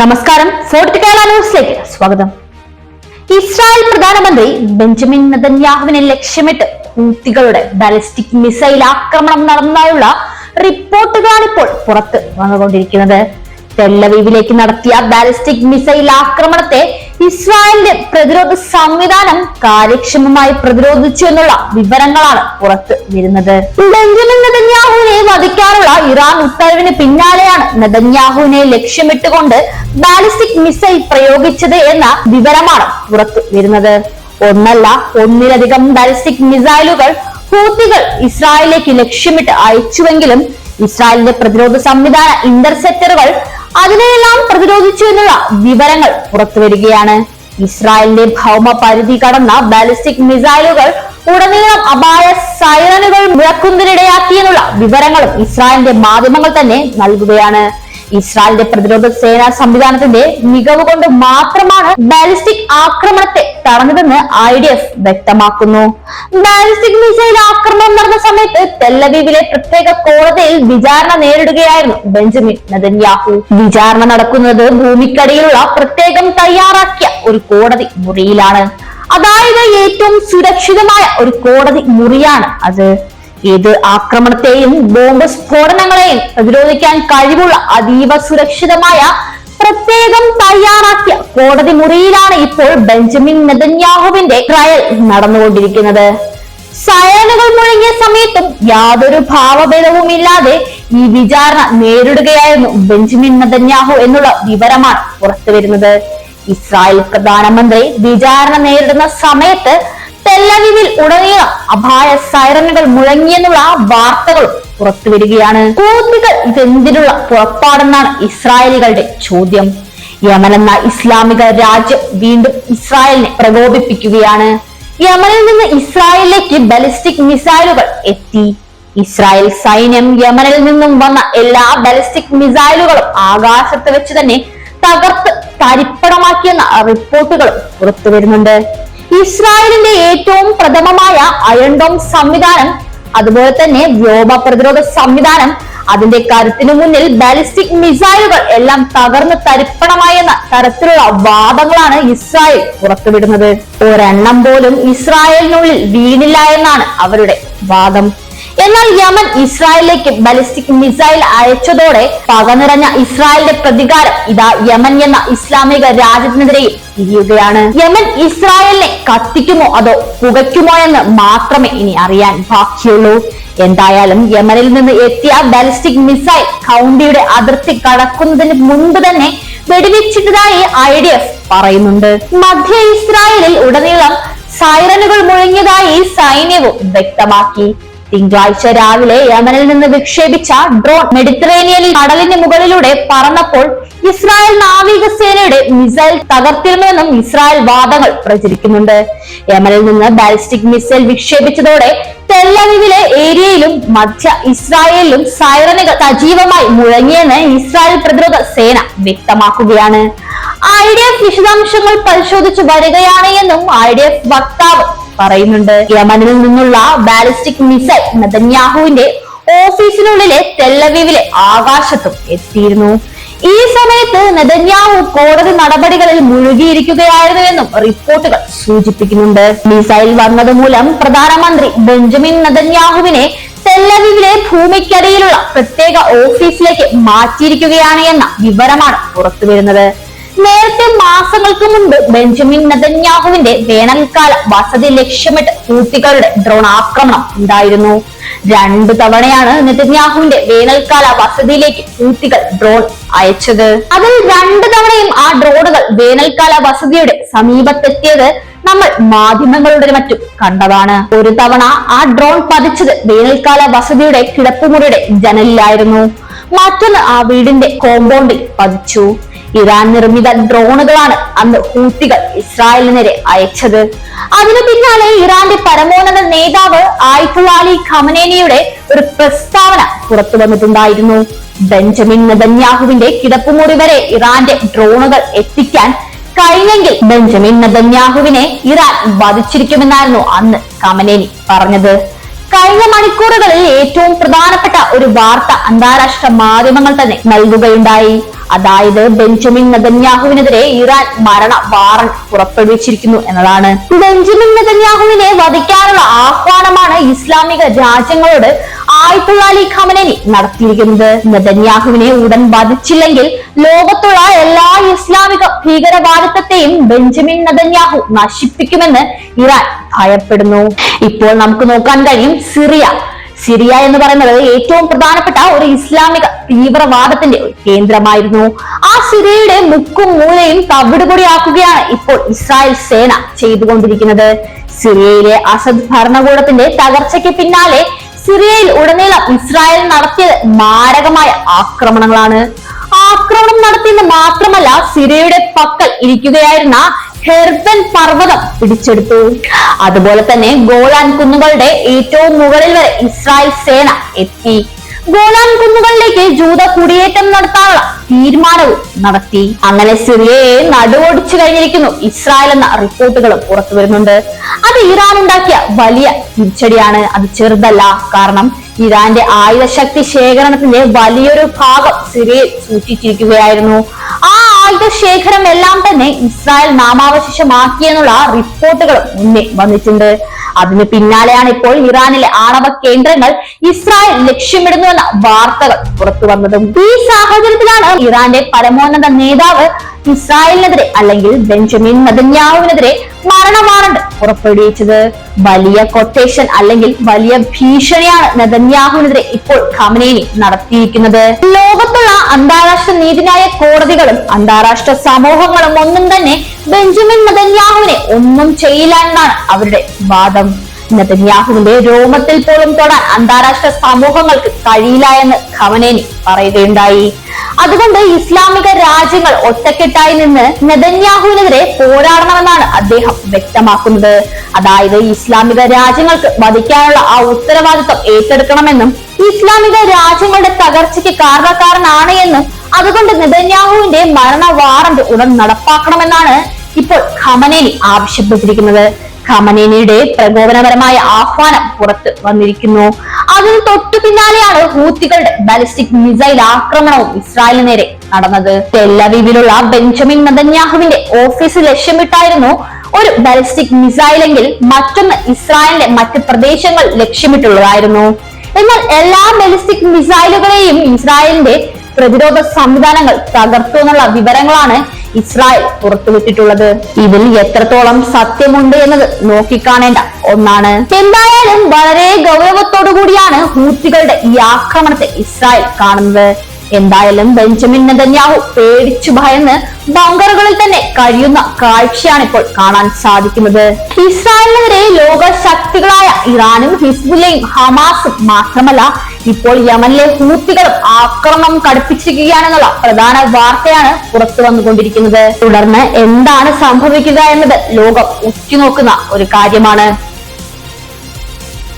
നമസ്കാരം. ഫോർട്ട് കേരള ന്യൂസിലേക്ക് സ്വാഗതം. ഇസ്രായേൽ പ്രധാനമന്ത്രി ബെഞ്ചമിൻ നെതന്യാഹുവിനെ ലക്ഷ്യമിട്ട് ഹൂത്തികളുടെ ബാലിസ്റ്റിക് മിസൈൽ ആക്രമണം നടന്നതായുള്ള റിപ്പോർട്ടുകളാണ് ഇപ്പോൾ പുറത്ത് വന്നുകൊണ്ടിരിക്കുന്നത്. തെല്ലവീവിലേക്ക് നടത്തിയ ബാലിസ്റ്റിക് മിസൈൽ ആക്രമണത്തെ ഇസ്രായേലിന്റെ പ്രതിരോധ സംവിധാനം കാര്യക്ഷമമായി പ്രതിരോധിച്ചു എന്നുള്ള വിവരങ്ങളാണ് പുറത്തു വരുന്നത്. ബെഞ്ചമിൻ നെതന്യാഹുവിനെ വധിക്കാനുള്ള ഇറാൻ ഉത്തരവിന് പിന്നാലെയാണ് നെതന്യാഹുവിനെ ലക്ഷ്യമിട്ടുകൊണ്ട് ബാലിസ്റ്റിക് മിസൈൽ പ്രയോഗിച്ചത് എന്ന വിവരമാണ് പുറത്തു വരുന്നത്. ഒന്നല്ല ഒന്നിലധികം ബാലിസ്റ്റിക് മിസൈലുകൾ ഹൂത്തികൾ ഇസ്രായേലിലേക്ക് ലക്ഷ്യമിട്ട് അയച്ചുവെങ്കിലും ഇസ്രായേലിന്റെ പ്രതിരോധ സംവിധാന ഇന്റർസെപ്റ്ററുകൾ അതിനെയെല്ലാം പ്രതിരോധിച്ചു എന്നുള്ള വിവരങ്ങൾ പുറത്തുവരികയാണ്. ഇസ്രായേലിന്റെ ഭൗമ പരിധി കടന്ന ബാലിസ്റ്റിക് മിസൈലുകൾ ഉടനീളം അപായ സൈറനുകൾ മുഴക്കുന്നതിനിടയാക്കിയെന്നുള്ള വിവരങ്ങളും ഇസ്രായേലിന്റെ മാധ്യമങ്ങൾ തന്നെ നൽകുകയാണ്. ഇസ്രായേലിന്റെ പ്രതിരോധ സേനാ സംവിധാനത്തിന്റെ മികവ് കൊണ്ട് മാത്രമാണ് ബാലിസ്റ്റിക് ആക്രമണത്തെ തടഞ്ഞതെന്ന് ഐ ഡി എഫ് വ്യക്തമാക്കുന്നു. ബാലിസ്റ്റിക് മിസൈൽ ആക്രമണം നടന്ന സമയത്ത് തെല്ലവീവിലെ പ്രത്യേക കോടതിയിൽ വിചാരണ നേരിടുകയായിരുന്നു ബെഞ്ചമിൻ നദന്യാഹു വിചാരണ നടക്കുന്നത് ഭൂമിക്കടിയിലുള്ള പ്രത്യേകം തയ്യാറാക്കിയ ഒരു കോടതി മുറിയിലാണ്. അതായത് ഏറ്റവും സുരക്ഷിതമായ ഒരു കോടതി മുറിയാണ് അത്. ഏത് ആക്രമണത്തെയും ബോംബ് സ്ഫോടനങ്ങളെയും പ്രതിരോധിക്കാൻ കഴിവുള്ള അതീവ സുരക്ഷിതമായ പ്രത്യേകം തയ്യാറാക്കിയ കോടതി മുറിയിലാണ് ഇപ്പോൾ ബെഞ്ചമിൻ നെതന്യാഹുവിന്റെ ട്രയൽ നടന്നുകൊണ്ടിരിക്കുന്നത്. സയനുകൾ മുഴങ്ങിയ സമയത്തും യാതൊരു ഭാവഭേദവും ഇല്ലാതെ ഈ വിചാരണ നേരിടുകയായിരുന്നു ബെഞ്ചമിൻ നെതന്യാഹു എന്നുള്ള വിവരമാണ് പുറത്തു വരുന്നത് ഇസ്രായേൽ പ്രധാനമന്ത്രി വിചാരണ നേരിടുന്ന സമയത്ത് തെല്ലവിവിൽ ഉടനീളം അപായ സൈറനുകൾ മുഴങ്ങിയെന്നുള്ള വാർത്തകളും പുറത്തുവരികയാണ് കൂത്തുകൾ ഇതെന്തിനുള്ള പുറപ്പാടെന്നാണ് ഇസ്രായേലികളുടെ ചോദ്യം. യമൻ എന്ന ഇസ്ലാമിക രാജ്യം വീണ്ടും ഇസ്രായേലിനെ പ്രകോപിപ്പിക്കുകയാണ്. യമനിൽ നിന്ന് ഇസ്രായേലിലേക്ക് ബലിസ്റ്റിക് മിസൈലുകൾ എത്തി. ഇസ്രായേൽ സൈന്യം യമനിൽ നിന്നും വന്ന എല്ലാ ബലിസ്റ്റിക് മിസൈലുകളും ആകാശത്ത് വെച്ച് തന്നെ തകർത്ത് തരിപ്പണമാക്കിയെന്ന റിപ്പോർട്ടുകളും പുറത്തു വരുന്നുണ്ട്. ഇസ്രായേലിന്റെ ഏറ്റവും പ്രഥമമായ അയൺഡോം സംവിധാനം അതുപോലെ തന്നെ വ്യോമ പ്രതിരോധ സംവിധാനം അതിന്റെ കരുത്തിനു മുന്നിൽ ബാലിസ്റ്റിക് മിസൈലുകൾ എല്ലാം തകർന്ന് തരിപ്പണമായെന്ന തരത്തിലുള്ള വാദങ്ങളാണ് ഇസ്രായേൽ പുറത്തുവിടുന്നത്. ഒരെണ്ണം പോലും ഇസ്രായേലിനുള്ളിൽ വീണില്ല എന്നാണ് അവരുടെ വാദം. എന്നാൽ യമൻ ഇസ്രായേലിലേക്ക് ബലിസ്റ്റിക് മിസൈൽ അയച്ചതോടെ പക നിറഞ്ഞ ഇസ്രായേലിന്റെ പ്രതികാരം ഇതാ യമൻ എന്ന ഇസ്ലാമിക രാജ്യത്തിനെതിരെയും തിരിയുകയാണ്. യമൻ ഇസ്രായേലിനെ കത്തിക്കുമോ അതോ പുകയ്ക്കുമോ എന്ന് മാത്രമേ ഇനി അറിയാൻ ബാക്കിയുള്ളൂ. എന്തായാലും യമനിൽ നിന്ന് എത്തിയ ബാലിസ്റ്റിക് മിസൈൽ കൗണ്ടിയുടെ അതിർത്തി കടക്കുന്നതിന് മുൻപ് തന്നെ വെടിവെച്ചിട്ടതായി ഐ ഡി എഫ് പറയുന്നുണ്ട്. മധ്യ ഇസ്രായേലിൽ ഉടനീളം സൈറനുകൾ മുഴങ്ങിയതായി സൈന്യവും വ്യക്തമാക്കി. തിങ്കളാഴ്ച രാവിലെ യമനിൽ നിന്ന് വിക്ഷേപിച്ച ഡ്രോൺ മെഡിറ്ററേനിയനിൽ കടലിന് മുകളിലൂടെ പറന്നപ്പോൾ ഇസ്രായേൽ നാവികസേനയുടെ മിസൈൽ തകർത്തിരുന്നുവെന്നും ഇസ്രായേൽ വാദങ്ങൾ പ്രചരിക്കുന്നുണ്ട്. യമനിൽ നിന്ന് ബാലിസ്റ്റിക് മിസൈൽ വിക്ഷേപിച്ചതോടെ തെല്ലവിവിലെ ഏരിയയിലും മധ്യ ഇസ്രായേലിലും സൈറനുകൾ സജീവമായി മുഴങ്ങിയെന്ന് ഇസ്രായേൽ പ്രതിരോധ സേന വ്യക്തമാക്കുകയാണ്. ഐ ഡി എഫ് വിശദാംശങ്ങൾ പരിശോധിച്ചു വരികയാണ് എന്നും ഐ ഡി എഫ് വക്താവ് പറയുന്നുണ്ട്. യമനിൽ നിന്നുള്ള ബാലിസ്റ്റിക് മിസൈൽ നദന്യാഹുവിന്റെ ഓഫീസിനുള്ളിലെ തെല്ലവീവിലെ ആകാശത്തും എത്തിയിരുന്നു. ഈ സമയത്ത് നെതന്യാഹു കോടതി നടപടികളിൽ മുഴുകിയിരിക്കുകയായിരുന്നു എന്നും റിപ്പോർട്ടുകൾ സൂചിപ്പിക്കുന്നുണ്ട്. മിസൈൽ വന്നതുമൂലം പ്രധാനമന്ത്രി ബെഞ്ചമിൻ നെതന്യാഹുവിനെ തെല്ലവീവിലെ ഭൂമിക്കടിയിലുള്ള പ്രത്യേക ഓഫീസിലേക്ക് മാറ്റിയിരിക്കുകയാണ് എന്ന വിവരമാണ് പുറത്തുവരുന്നത്. നേരത്തെ മാസങ്ങൾക്ക് മുൻപ് ബെഞ്ചമിൻ നദന്യാഹുവിന്റെ വേനൽക്കാല വസതി ലക്ഷ്യമിട്ട് ഹൂത്തികളുടെ ഡ്രോൺ ആക്രമണം ഉണ്ടായിരുന്നു. രണ്ടു തവണയാണ് നദന്യാഹുവിന്റെ വേനൽക്കാല വസതിയിലേക്ക് ഹൂത്തികൾ ഡ്രോൺ അയച്ചത്. അതിൽ രണ്ടു തവണയും ആ ഡ്രോണുകൾ വേനൽക്കാല വസതിയുടെ സമീപത്തെത്തിയത് നമ്മൾ മാധ്യമങ്ങളുടെ മറ്റും കണ്ടതാണ്. ഒരു തവണ ആ ഡ്രോൺ പതിച്ചത് വേനൽക്കാല വസതിയുടെ കിടപ്പുമുറിയുടെ ജനലിലായിരുന്നു. മറ്റൊന്ന് ആ വീടിന്റെ കോമ്പൗണ്ടിൽ പതിച്ചു. ഇറാൻ നിർമ്മിത ഡ്രോണുകളാണ് അന്ന് ഹൂത്തികൾ ഇസ്രായേലിനെതിരെ അയച്ചത്. അതിനു പിന്നാലെ ഇറാന്റെ പരമോന്നത നേതാവ് അലി ഖമനേനിയുടെ ഒരു പ്രസ്താവന പുറത്തു വന്നിട്ടുണ്ടായിരുന്നു. ബെഞ്ചമിൻ നെതന്യാഹുവിന്റെ കിടപ്പുമുറി വരെ ഇറാന്റെ ഡ്രോണുകൾ എത്തിക്കാൻ കഴിഞ്ഞെങ്കിൽ ബെഞ്ചമിൻ നെതന്യാഹുവിനെ ഇറാൻ വധിച്ചിരിക്കുമെന്നായിരുന്നു അന്ന് കമനേനി പറഞ്ഞത്. കഴിഞ്ഞ മണിക്കൂറുകളിൽ ഏറ്റവും പ്രധാനപ്പെട്ട ഒരു വാർത്ത അന്താരാഷ്ട്ര മാധ്യമങ്ങൾ തന്നെ നൽകുകയുണ്ടായി. അതായത് ബെഞ്ചമിൻ നദന്യാഹുവിനെതിരെ ഇറാൻ മരണ വാറണ്ട് പുറപ്പെടുവിച്ചിരിക്കുന്നു എന്നതാണ്. ബെഞ്ചമിൻ നെതന്യാഹുവിനെ വധിക്കാനുള്ള ആഹ്വാനമാണ് ഇസ്ലാമിക രാജ്യങ്ങളോട് ആയത്തുള്ള അലി ഖമനനി നടത്തിയിരിക്കുന്നത്. നദന്യാഹുവിനെ ഉടൻ വധിച്ചില്ലെങ്കിൽ ലോകത്തുള്ള എല്ലാ ഇസ്ലാമിക ഭീകരവാദിത്തത്തെയും ബെഞ്ചമിൻ നദന്യാഹു നശിപ്പിക്കുമെന്ന് ഇറാൻ ഭയപ്പെടുന്നു. ഇപ്പോൾ നമുക്ക് നോക്കാൻ കഴിയും സിറിയ സിറിയ എന്ന് പറയുന്നത് ഏറ്റവും പ്രധാനപ്പെട്ട ഒരു ഇസ്ലാമിക തീവ്രവാദത്തിന്റെ കേന്ദ്രമായിരുന്നു. ആ സിറിയയുടെ മുക്കും മൂലയും തവിടുപൊടിയാക്കുകയാണ് ഇപ്പോൾ ഇസ്രായേൽ സേന ചെയ്തുകൊണ്ടിരിക്കുന്നത്. സിറിയയിലെ അസദ് ഭരണകൂടത്തിന്റെ തകർച്ചയ്ക്ക് പിന്നാലെ സിറിയയിൽ ഉടനീളം ഇസ്രായേൽ നടത്തിയത് മാരകമായ ആക്രമണങ്ങളാണ്. ആക്രമണം നടത്തിയെന്ന് മാത്രമല്ല സിരയുടെ പക്കൽ ഇരിക്കുകയായിരുന്ന ഹെർബൻ പർവതം പിടിച്ചെടുത്തു. അതുപോലെ തന്നെ ഗോളാൻ കുന്നുകളുടെ ഏറ്റവും മുകളിൽ വരെ ഇസ്രായേൽ സേന എത്തി. ഗോലാൻ കുന്നുകളിലേക്ക് ജൂത കുടിയേറ്റം നടത്താനുള്ള തീരുമാനവും നടത്തി. അങ്ങനെ സിറിയയെ നടുവൊടിച്ചു കഴിഞ്ഞിരിക്കുന്നു ഇസ്രായേൽ എന്ന റിപ്പോർട്ടുകളും പുറത്തു വരുന്നുണ്ട്. അത് ഇറാൻ ഉണ്ടാക്കിയ വലിയ തിരിച്ചടിയാണ്. അത് ചെറുതല്ല. കാരണം ഇറാന്റെ ആയുധശക്തി ശേഖരണത്തിന്റെ വലിയൊരു ഭാഗം സിറിയയിൽ സൂക്ഷിച്ചിരിക്കുകയായിരുന്നു. ആ ആയുധ ശേഖരം എല്ലാം തന്നെ ഇസ്രായേൽ നാമാവശേഷമാക്കിയെന്നുള്ള റിപ്പോർട്ടുകളും മുന്നേ വന്നിട്ടുണ്ട്. അതിന് പിന്നാലെയാണ് ഇപ്പോൾ ഇറാനിലെ ആണവ കേന്ദ്രങ്ങൾ ഇസ്രായേൽ ലക്ഷ്യമിടുന്നുവെന്ന വാർത്തകൾ പുറത്തു വന്നതും. ഈ സാഹചര്യത്തിലാണ് ഇറാന്റെ പരമോന്നത നേതാവ് ഇസ്രായേലിനെതിരെ അല്ലെങ്കിൽ ബെഞ്ചമിൻ നെതന്യാഹുവിനെതിരെ മരണ വാറണ്ട് പുറപ്പെടുവിച്ചത് വലിയ കൊട്ടേഷൻ അല്ലെങ്കിൽ വലിയ ഭീഷണിയാണ് നെതന്യാഹുവിനെതിരെ ഇപ്പോൾ ഖമനേനി നടത്തിയിരിക്കുന്നത്. ലോകത്തുള്ള അന്താരാഷ്ട്ര നീതിന്യായ കോടതികളും അന്താരാഷ്ട്ര സമൂഹങ്ങളും ഒന്നും തന്നെ ബെഞ്ചമിൻ നെതന്യാഹുവിനെ ഒന്നും ചെയ്യില്ല എന്നാണ് അവരുടെ വാദം. നെതന്യാഹുവിന്റെ രോമത്തിൽ പോലും തൊടാൻ അന്താരാഷ്ട്ര സമൂഹങ്ങൾക്ക് കഴിയില്ല എന്ന് ഖമനേനി പറയുകയുണ്ടായി. അതുകൊണ്ട് ഇസ്ലാമിക രാജ്യങ്ങൾ ഒറ്റക്കെട്ടായി നിന്ന് നെതന്യാഹുവിനെതിരെ പോരാടണമെന്നാണ് അദ്ദേഹം വ്യക്തമാക്കുന്നത്. അതായത് ഇസ്ലാമിക രാജ്യങ്ങൾക്ക് വധിക്കാനുള്ള ആ ഉത്തരവാദിത്വം ഏറ്റെടുക്കണമെന്നും ഇസ്ലാമിക രാജ്യങ്ങളുടെ തകർച്ചയ്ക്ക് കാരണക്കാരനാണ് എന്നും അതുകൊണ്ട് നെതന്യാഹുവിന്റെ മരണ വാറന്റ് ഉടൻ നടപ്പാക്കണമെന്നാണ് ഇപ്പോൾ ഖമനേനി ആവശ്യപ്പെട്ടിരിക്കുന്നത്. ഖമനേനിയുടെ പ്രകോപനപരമായ ആഹ്വാനം പുറത്ത് വന്നിരിക്കുന്നു. അതിന് തൊട്ടു പിന്നാലെയാണ് ഹൂത്തികളുടെ ബാലിസ്റ്റിക് മിസൈൽ ആക്രമണവും ഇസ്രായേലിന് നേരെ നടന്നത്. ടെല്ലവീവിലുള്ള ബെഞ്ചമിൻ നദന്യാഹുവിന്റെ ഓഫീസ് ലക്ഷ്യമിട്ടായിരുന്നു ഒരു ബാലിസ്റ്റിക് മിസൈലെങ്കിൽ മറ്റൊന്ന് ഇസ്രായേലിന്റെ മറ്റ് പ്രദേശങ്ങൾ ലക്ഷ്യമിട്ടുള്ളതായിരുന്നു. എന്നാൽ എല്ലാ ബാലിസ്റ്റിക് മിസൈലുകളെയും ഇസ്രായേലിന്റെ പ്രതിരോധ സംവിധാനങ്ങൾ തകർത്തു എന്നുള്ള വിവരങ്ങളാണ് ഇസ്രായേൽ പുറത്തുവിട്ടിട്ടുള്ളത്. ഇതിൽ എത്രത്തോളം സത്യമുണ്ട് എന്നത് നോക്കിക്കാണേണ്ട ഒന്നാണ്. എന്തായാലും വളരെ ഗൗരവത്തോടു കൂടിയാണ് ഹൂത്തികളുടെ ഈ ആക്രമണത്തെ ഇസ്രായേൽ കാണുന്നത്. എന്തായാലും ബെഞ്ചമിൻ നെതന്യാഹു പേടിച്ചു ഭയന്ന് ബങ്കറുകളിൽ തന്നെ കഴിയുന്ന കാഴ്ചയാണ് ഇപ്പോൾ കാണാൻ സാധിക്കുന്നത്. ഇസ്രായേലിനെതിരെ ലോക ശക്തികളായ ഇറാനും ഹിസ്ബുലയും ഹമാസും മാത്രമല്ല ഇപ്പോൾ യമനിലെ ഹൂത്തികളും ആക്രമണം കടുപ്പിച്ചിരിക്കുകയാണെന്നുള്ള പ്രധാന വാർത്തയാണ് പുറത്തു വന്നുകൊണ്ടിരിക്കുന്നത്. തുടർന്ന് എന്താണ് സംഭവിക്കുക എന്നത് ലോകം ഉറ്റുനോക്കുന്ന ഒരു കാര്യമാണ്.